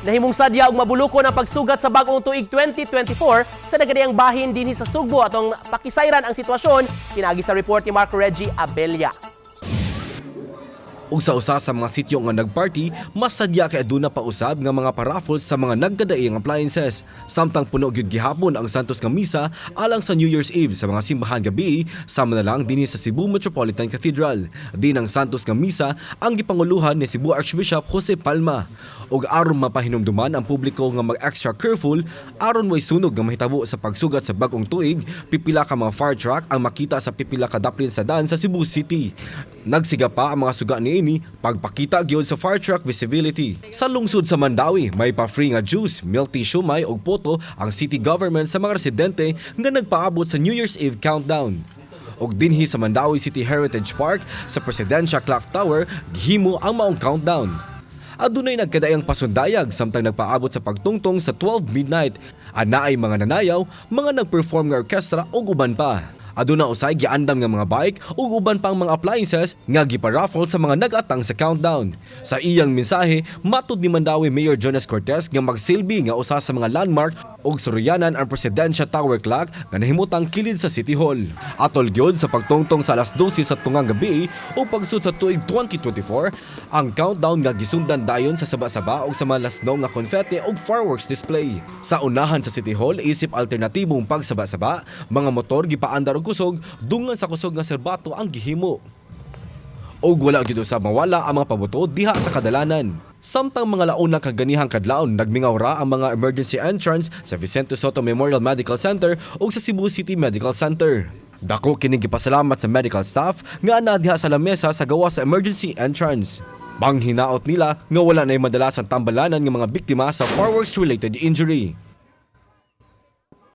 Nahimong sadya og mabulukon ang pagsugat sa bagong tuig 2024 sa nagadiyang bahin dinhi sa Sugbo atong pakisayran ang sitwasyon pinaagi sa report ni Marco Reggie Abella. Ug sa usa sa mga sityo nga nagparty, mas sadya kay aduna pa usab nga mga paraffles sa mga nagkadaiyang appliances. Samtang puno gyud gihapon ang Santos nga misa alang sa New Year's Eve sa mga simbahan gabi sama na lang dinhi sa Cebu Metropolitan Cathedral. Din ang Santos nga misa ang gipanguluhan ni Cebu Archbishop Jose Palma. Ug aron mapahinumduman ang publiko nga mag-extra careful aron mo'y sunog nga mahitabo sa pagsugat sa bagong tuig, pipila ka mga fire truck ang makita sa pipila ka daplin sa daan sa Cebu City. Nagsiga pa ang mga suga niini pagpakita gyud sa fire truck visibility. Sa lungsod sa Mandawi, may pa-free nga juice, milk tea siumay ug poto ang city government sa mga residente nga nagpaabot sa New Year's Eve countdown. Og dinhi sa Mandawi City Heritage Park sa Presidential Clock Tower, gihimo ang maong countdown. Adunay nagkadaayang pasundayag samtang nagpaabot sa pagtungtong sa 12 midnight. Ana ay mga nanayaw, mga nagperform nga orkestra ug uban pa. Aduna usay giandam nga mga bike ug uban pang mga appliances nga giparaffle sa mga nag-atang sa countdown. Sa iyang mensahe, matud ni Mandawi Mayor Jonas Cortez nga magsilbi nga usa sa mga landmark ug suryanan ang Presidential Tower Clock nga nahimutang kilid sa City Hall. Atol gyud sa pagtungtong sa alas 12 sa tungang gabi o pagsud sa tuig 2024, ang countdown nga gisundan dayon sa saba-saba ug sa mga lasnog nga confetti ug fireworks display. Sa unahan sa City Hall, isip alternatibong pagsaba-saba, mga motor gipaandar og kusog dungan sa kusog nga serbato ang gihimo. Og wala gyud sa mawala ang mga pabuto diha sa kadalanan. Samtang mga launa kaganihang kadlaon, nagmingaw ra ang mga emergency entrance sa Vicente Soto Memorial Medical Center ug sa Cebu City Medical Center. Dako kini gipasalamat sa medical staff nga ana diha sa lamesa sa gawa sa emergency entrance. Bang hinaot nila nga wala na madala sa tambalanan ng mga biktima sa fireworks related injury.